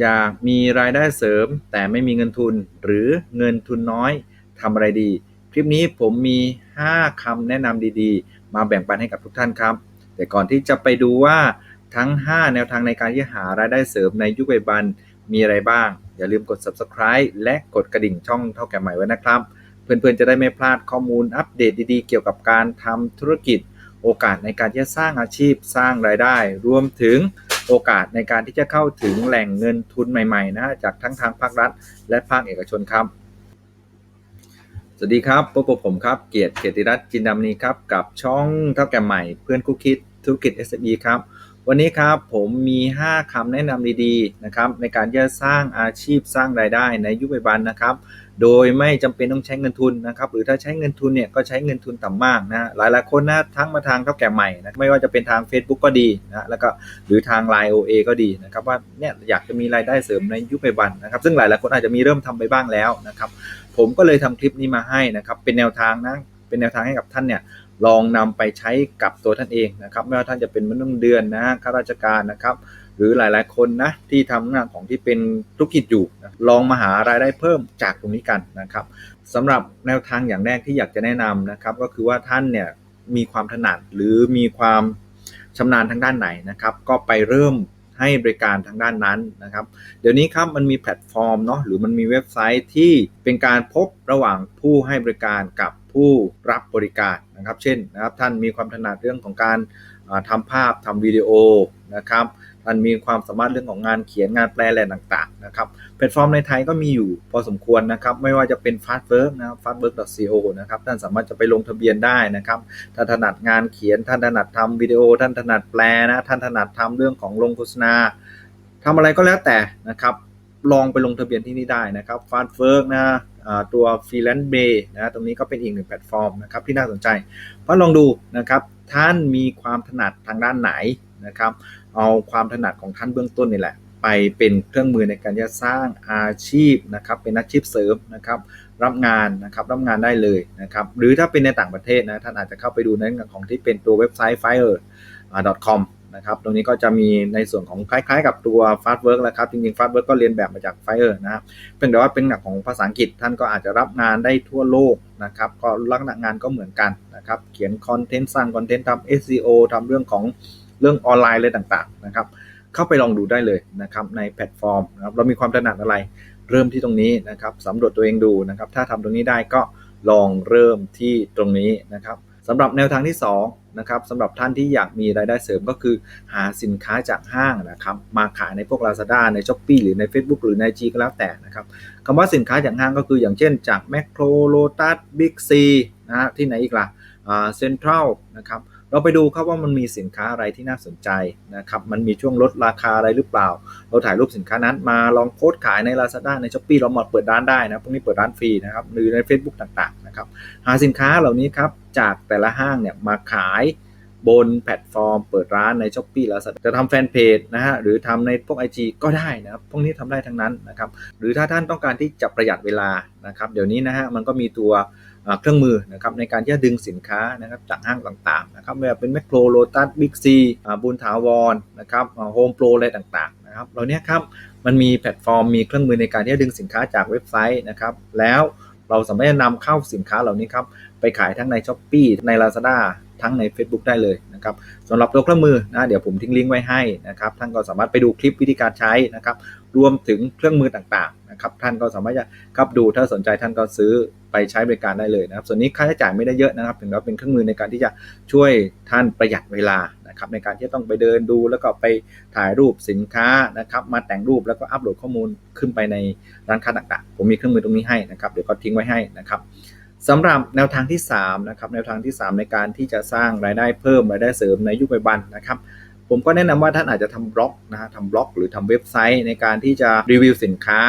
อยากมีรายได้เสริม แต่ไม่มีเงินทุน หรือเงินทุนน้อยทำอะไรดี คลิปนี้ผมมี 5คำแนะนำดีๆ มาแบ่งปันให้กับทุกท่านครับ แต่ก่อนที่จะไปดูว่าทั้ง 5 แนวทางในการที่หารายได้เสริมในยุคปัจจุบันมีอะไรบ้าง อย่าลืมกด subscribe และกดกระดิ่งช่องเท่าแก่ใหม่ไว้นะครับ เพื่อนๆจะได้ไม่พลาดข้อมูลอัปเดตดีๆ เกี่ยวกับการทำธุรกิจ โอกาสในการที่จะสร้างอาชีพสร้างรายได้ รวมถึงโอกาสในการที่จะเข้าถึงแหล่งเงินทุนใหม่ๆนะจากทั้งทางภาครัฐ และภาคเอกชนครับ สวัสดีครับพบกับผมครับเกียรติเกียรติรัตน์จินดำนีครับกับช่องเท่าแก่ใหม่เพื่อนคู่คิดธุรกิจ SME ครับวันนี้ครับผมมี 5คำแนะนำดีๆนะครับในการที่จะสร้างอาชีพสร้างรายได้ในยุคปัจจุบันนะครับ โดยไม่จำเป็นต้องใช้เงินทุนนะครับหรือถ้าใช้เงินทุนเนี่ยก็ใช้เงินทุนต่ำมากนะหลายหลายคนนะทั้งมาทางเท่าแก่ใหม่นะไม่ว่าจะเป็นทาง Facebook ก็ดีนะแล้วก็หรือทาง Line OA ก็ดีนะครับว่าเนี่ยอยากจะมีรายได้เสริมในยุคปัจจุบันนะครับซึ่งหลายหลายคนอาจจะมีเริ่มทำไปบ้างแล้วนะครับผมก็เลยทำคลิปนี้มาให้นะครับเป็นแนวทางนะเป็นแนวทางให้กับท่านเนี่ย ลองนำไปใช้กับตัวท่านเองนะครับไม่ว่าท่านจะเป็นมนุษย์เดือนนะข้าราชการนะครับ หรือหลายๆคนนะที่ทำงานของที่เป็นธุรกิจอยู่นะลองมาหารายได้เพิ่มจากตรงนี้กันนะครับสำหรับแนวทางอย่างแรกที่อยากจะแนะนำนะครับก็คือว่าท่านเนี่ยมีความถนัดหรือมีความชำนาญทางด้านไหนนะครับก็ไปเริ่มให้บริการทางด้านนั้นนะครับ เดี๋ยวนี้ครับมันมีแพลตฟอร์มเนาะหรือมันมีเว็บไซต์ที่เป็นการพบระหว่างผู้ให้บริการกับผู้รับบริการ นะครับ เช่นนะครับท่านมีความถนัดเรื่องของการทำภาพทำวิดีโอนะครับท่านมีความสามารถเรื่องของงานเขียนงานแปลอะไรต่างๆนะครับแพลตฟอร์มในไทยก็มีอยู่พอสมควรนะครับ ไม่ว่าจะเป็น Fastwork นะครับ fastwork.co นะครับท่านสามารถจะไปลงทะเบียนได้นะครับท่านถนัดงานเขียนท่านถนัดทำวิดีโอ ท่านถนัดแปลนะท่านถนัดทำเรื่องของลงโฆษณาทำอะไรก็แล้วแต่นะครับ ลองไปลงทะเบียนที่นี่ได้นะครับ Fastwork นะตัว Freelance Bay นะตรงนี้ก็เป็นอีกหนึ่งแพลตฟอร์มนะครับที่น่าสนใจเพราะลองดูนะครับท่านมีความถนัดทางด้านไหนนะครับ เอาความถนัดของท่านเบื้องต้นนี่แหละ ไปเป็นเครื่องมือในการจะสร้างอาชีพนะครับ เป็นอาชีพเสริมนะครับ รับงานนะครับรับงานได้เลยนะครับ หรือถ้าเป็นในต่างประเทศนะท่านอาจจะเข้าไปดูในของที่เป็นตัวเว็บไซต์ fire.com นะครับ ตรงนี้ก็จะมีในส่วนของคล้ายๆ กับตัว Fast Work แล้วครับ จริงๆ Fast Work ก็เรียนแบบมาจาก Fire นะครับเพียงแต่ว่าเป็นหนักของภาษาอังกฤษท่านก็อาจจะรับงานได้ทั่วโลกนะครับ ก็ลักษณะงานก็เหมือนกันนะครับ เขียนคอนเทนต์สร้างคอนเทนต์ทำ SEO ทำเรื่องของเรื่องออนไลน์อะไรต่างๆนะครับ เข้าไปลองดูได้เลยนะครับในแพลตฟอร์มนะครับเรามีความถนัดอะไรเริ่มที่ตรงนี้นะครับสำรวจตัวเองดูนะครับ ถ้าทำตรงนี้ได้ก็ลองเริ่มที่ตรงนี้นะครับสำหรับแนวทางที่2 นะครับสำหรับท่านที่อยากมีรายได้เสริมก็คือหาสินค้าจากห้างนะครับมาขายในพวก Lazada ใน s h อ p e e หรือใน Facebook หรือใน G ก็แล้วแต่นะครับคำว่าสินค้าจากห้างก็คืออย่างเช่นจาก Macro Lotus Big C นะฮะที่ไหนอีกล่ะเซ็นทรัลนะครับ เราไปดูครับว่ามันมีสินค้าอะไรที่น่าสนใจนะครับ มันมีช่วงลดราคาอะไรหรือเปล่า เราถ่ายรูปสินค้านั้นมาลองโพสต์ขายใน Lazada ใน s h อ p e e เราหมดเปิดร้านได้นะ พวกนี้เปิดร้านฟรีนะครับหรือใน Facebook ต่างๆนะครับ หาสินค้าเหล่านี้ครับจากแต่ละห้างเนี่ยมาขาย บนแพลตฟอร์ม เปิดร้านใน s h อ p e e แล้วจะทำแฟนเพจนะฮะหรือทำในพวก IG ก็ได้นะครับพวกนี้ทำได้ทั้งนั้นนะครับหรือถ้าท่านต้องการที่จะประหยัดเวลานะครับเดี๋ยวนี้นะฮะมันก็มีตัวเครื่องมือนะครับในการที่จะดึงสินค้านะครับจากห้างต่างๆนะครับไม่ว่าเป็นแมคโครโลตัสบิ๊กซีบุญถาวรนะครับโฮมโปรอะไรต่างๆนะครับเหล่านี้ครับมันมีแพลตฟอร์มมีเครื่องมือในการที่จะดึงสินค้าจากเว็บไซต์นะครับแล้วเราสามารถนำเข้าสินค้าเหล่านี้ครับไปขายทั้งใน s h อ p e e ใน Lazada ทั้งใน Facebook ได้เลยนะครับสำหรับตัวเครื่องมือนะเดี๋ยวผมทิ้งลิงก์ไว้ให้นะครับท่านก็สามารถไปดูคลิปวิธีการใช้นะครับรวมถึงเครื่องมือต่างๆนะครับท่านก็สามารถจะครับดูถ้าสนใจท่านก็ซื้อไปใช้บริการได้เลยนะครับส่วนนี้ค่าใช้จ่ายไม่ได้เยอะนะครับถึงเราเป็นเครื่องมือในการที่จะช่วยท่านประหยัดเวลานะครับในการที่ต้องไปเดินดูแล้วก็ไปถ่ายรูปสินค้านะครับมาแต่งรูปแล้วก็อัปโหลดข้อมูลขึ้นไปในร้านค้าต่างๆ ผมมีเครื่องมือตรงนี้ให้นะครับเดี๋ยวก็ทิ้งไว้ให้นะครับ สำหรับแนวทางที่3นะครับแนวทางที่ 3 ในการที่จะสร้างรายได้เพิ่มรายได้เสริมในยุคปัจจุบันนะครับผมก็แนะนำว่าท่านอาจจะทำบล็อกนะฮะทำบล็อกหรือทำเว็บไซต์ในการที่จะรีวิวสินค้า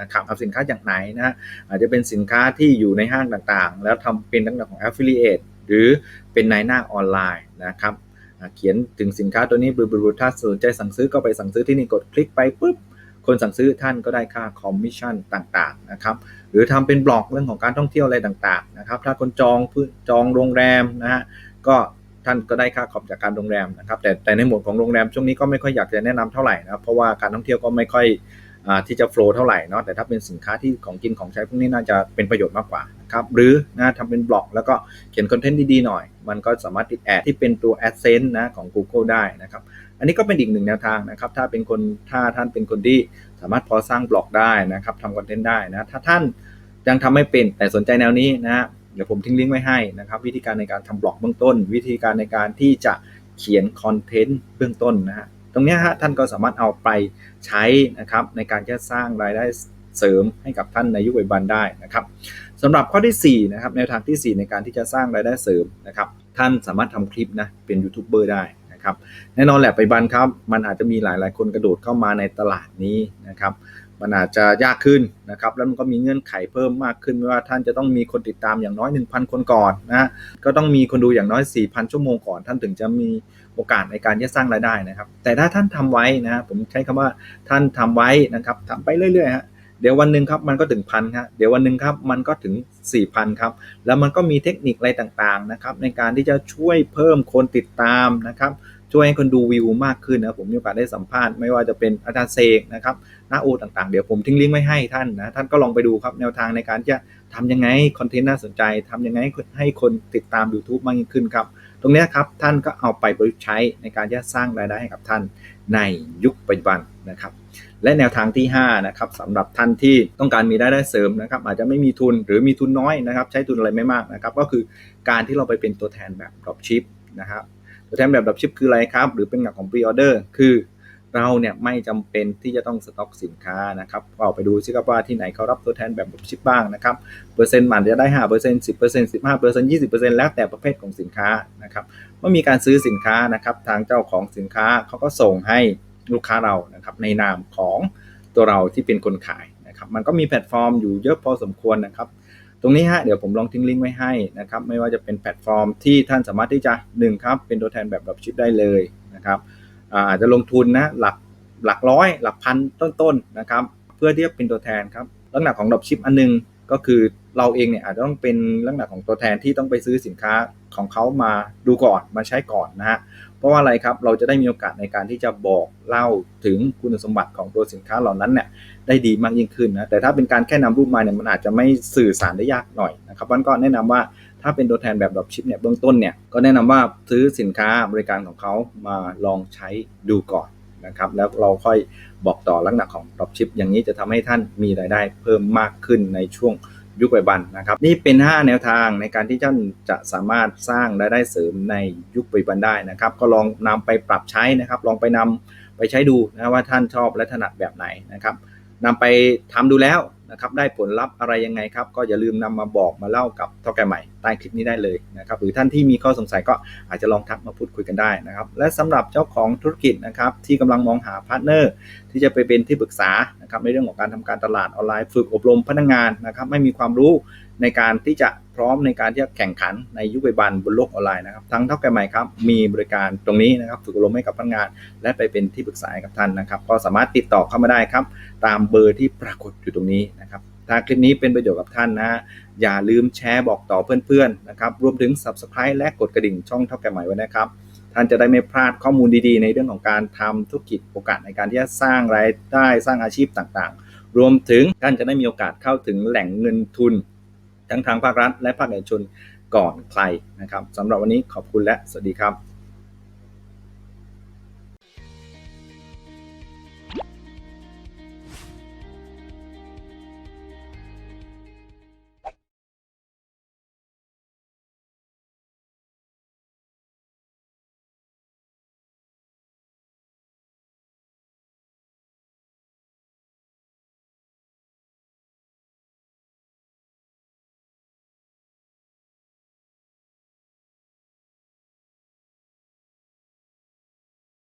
นะครับเอาสินค้าจากไหนนะอาจจะเป็นสินค้าที่อยู่ในห้างต่างๆ แล้วทำเป็นตั้งแต่ของ affiliate หรือเป็นนายหน้าออนไลน์นะครับเขียนถึงสินค้าตัวนี้บลูถ้าสนใจสั่งซื้อก็ไปสั่งซื้อที่นี่กดคลิกไปปุ๊บ คนสั่งซื้อท่านก็ได้ค่าคอมมิชชั่นต่างๆนะครับหรือทำเป็นบล็อกเรื่องของการท่องเที่ยวอะไรต่างๆนะครับถ้าคนจองพื้นจองโรงแรมนะฮะก็ท่านก็ได้ค่าคอมจากการโรงแรมนะครับแต่แต่ในหมวดของโรงแรมช่วงนี้ก็ไม่ค่อยอยากจะแนะนำเท่าไหร่นะเพราะว่าการท่องเที่ยวก็ไม่ค่อย ที่จะโฟล์เท่าไหร่เนาะแต่ถ้าเป็นสินค้าที่ของกินของใช้พวกนี้น่าจะเป็นประโยชน์มากกว่านะครับหรือนะทำเป็นบล็อก แล้วก็เขียนคอนเทนต์ดีๆหน่อย มันก็สามารถติดแอดที่เป็นตัว AdSense นะของ Google ได้นะครับ อันนี้ก็เป็นอีกหนึ่งแนวทางนะครับ ถ้าเป็นคนถ้าท่านเป็นคนที่สามารถพอสร้างบล็อกได้นะครับทำคอนเทนต์ได้นะถ้าท่านยังทำไม่เป็นแต่สนใจแนวนี้นะฮะเดี๋ยวผมทิ้งลิงก์ไว้ให้นะครับ วิธีการในการทำบล็อกเบื้องต้น วิธีการในการที่จะเขียนคอนเทนต์เบื้องต้นนะฮะ ตรงนี้ฮะท่านก็สามารถเอาไปใช้นะครับในการจะสร้างรายได้เสริมให้กับท่านในยุคปัจจุบันได้นะครับสำหรับข้อที่4นะครับแนวทางทีสี่4 ในการที่จะสร้างรายได้เสริมนะครับท่านสามารถทำคลิปนะเป็นยูทูบเบอร์ได้นะครับแน่นอนแหละปัจจุบันครับมันอาจจะมีหลายๆ คนกระโดดเข้ามาในตลาดนี้นะครับ มันอาจจะยากขึ้นนะครับ แล้วมันก็มีเงื่อนไขเพิ่มมากขึ้นไม่ว่าท่านจะต้องมีคนติดตามอย่างน้อย 1,000 คนก่อนนะก็ต้องมีคนดูอย่างน้อย 4,000 ชั่วโมงก่อน ท่านถึงจะมีโอกาสในการที่จะสร้างรายได้นะครับ แต่ถ้าท่านทำไว้นะผมใช้คำว่าท่านทำไว้นะครับทำไปเรื่อยๆฮะเดี๋ยววันหนึ่งครับมันก็ถึงพันครับเดี๋ยววันหนึ่งครับมันก็ถึง 4,000ครับแล้วมันก็มีเทคนิคอะไรต่างๆนะครับในการที่จะช่วยเพิ่มคนติดตามนะครับ ช่วยให้คนดูวิวมากขึ้นนะผมมีโอกาสได้สัมภาษณ์ไม่ว่าจะเป็นอาจารย์เสกนะครับหน้าโอต่างๆ เดี๋ยวผมทิ้งลิงก์ไว้ให้ท่านนะท่านก็ลองไปดูครับแนวทางในการจะทำยังไงคอนเทนต์น่าสนใจทำยังไงให้คนติดตาม YouTube มากยิ่งขึ้นครับตรงนี้ครับท่านก็เอาไปประยุกต์ใช้ในการจะสร้างรายได้ให้กับท่านในยุคปัจจุบันนะครับ และแนวทางที่5นะครับสำหรับท่านที่ต้องการมีรายได้เสริมนะครับ อาจจะไม่มีทุนหรือมีทุนน้อยนะครับ ใช้ทุนอะไรไม่มากนะครับ ก็คือการที่เราไปเป็นตัวแทนแบบ dropship นะครับ ตัวแทนแบบ dropship คืออะไรครับ หรือเป็นหลักของ pre order คือเราเนี่ยไม่จำเป็นที่จะต้องสต็อกสินค้านะครับก็ไปดูซิครับว่าที่ไหนเขารับตัวแทนแบบ dropship บ้างนะครับเปอร์เซ็นต์มันจะได้5% 10% 15% 20%แล้วแต่ประเภทของสินค้านะครับเมื่อมีการซื้อสินค้านะครับทางเจ้าของสินค้าเขาก็ส่งให้ลูกค้าเรานะครับในนามของตัวเราที่เป็นคนขายนะครับมันก็มีแพลตฟอร์มอยู่เยอะพอสมควรนะครับ ตรงนี้ฮะเดี๋ยวผมลองทิ้งลิงก์ไว้ให้นะครับไม่ว่าจะเป็นแพลตฟอร์มที่ท่านสามารถที่จะ1ครับเป็นตัวแทนแบบดรอปชิปได้เลยนะครับอาจจะลงทุนนะหลักหลักร้อยหลักพันต้นๆนะครับเพื่อที่จะเป็นตัวแทนครับลักษณะของดรอปชิปอันนึง ก็คือเราเองเนี่ยอาจจะต้องเป็นลักษณะของตัวแทนที่ต้องไปซื้อสินค้าของเขามาดูก่อนมาใช้ก่อนนะฮะเพราะว่าอะไรครับเราจะได้มีโอกาสในการที่จะบอกเล่าถึงคุณสมบัติของตัวสินค้าเหล่านั้นเนี่ยได้ดีมากยิ่งขึ้นนะแต่ถ้าเป็นการแค่นำรูปมาเนี่ยมันอาจจะไม่สื่อสารได้ยากหน่อยนะครับวันก็แนะนำว่าถ้าเป็นตัวแทนแบบดรอปชิปเนี่ยเบื้องต้นเนี่ยก็แนะนำว่าซื้อสินค้าบริการของเขามาลองใช้ดูก่อน นะครับแล้วเราค่อยบอกต่อลักษณะของดรอปชิปอย่างนี้จะทำให้ท่านมีรายได้เพิ่มมากขึ้นในช่วงยุคปัจจุบันนะครับนี่เป็น 5 แนวทางในการที่ท่านจะสามารถสร้างรายได้เสริมในยุคปัจจุบันได้นะครับ ก็ลองนำไปปรับใช้นะครับ ลองไปนำไปใช้ดูนะว่าท่านชอบและถนัดแบบไหนนะครับนำไปทำดูแล้ว นะครับได้ผลลัพธ์อะไรยังไงครับก็อย่าลืมนำมาบอกมาเล่ากับเท่าแก่ใหม่ใต้คลิปนี้ได้เลยนะครับหรือท่านที่มีข้อสงสัยก็อาจจะลองทักมาพูดคุยกันได้นะครับและสำหรับเจ้าของธุรกิจนะครับที่กำลังมองหาพาร์ทเนอร์ที่จะไปเป็นที่ปรึกษานะครับในเรื่องของการทำการตลาดออนไลน์ ฝึกอบรมพนักงานนะครับไม่มีความรู้ในการที่จะพร้อมในการที่จะแข่งขันในยุคปัจจุบันบนโลกออนไลน์นะครับทั้งเท่าแก่ใหม่ครับมีบริการตรงนี้นะครับฝึกอบรมให้กับพนักงาน และไปเป็นที่ปรึกษาให้กับท่านนะครับ ก็สามารถติดต่อเข้ามาได้ครับ ตามเบอร์ที่ปรากฏอยู่ตรงนี้นะครับถ้าคลิปนี้เป็นประโยชน์กับท่านนะอย่าลืมแชร์บอกต่อเพื่อนๆนะครับรวมถึง Subscribe และกดกระดิ่งช่องเท่าแก่ใหม่ไว้นะครับท่านจะได้ไม่พลาดข้อมูลดีๆ ในเรื่องของการทำธุรกิจโอกาสในการที่จะสร้างรายได้สร้างอาชีพต่างๆ รวมถึงท่านจะได้มีโอกาสเข้าถึงแหล่งเงินทุน ทั้งทางภาครัฐและภาคเอกชนก่อนใครนะครับสำหรับวันนี้ขอบคุณและสวัสดีครับ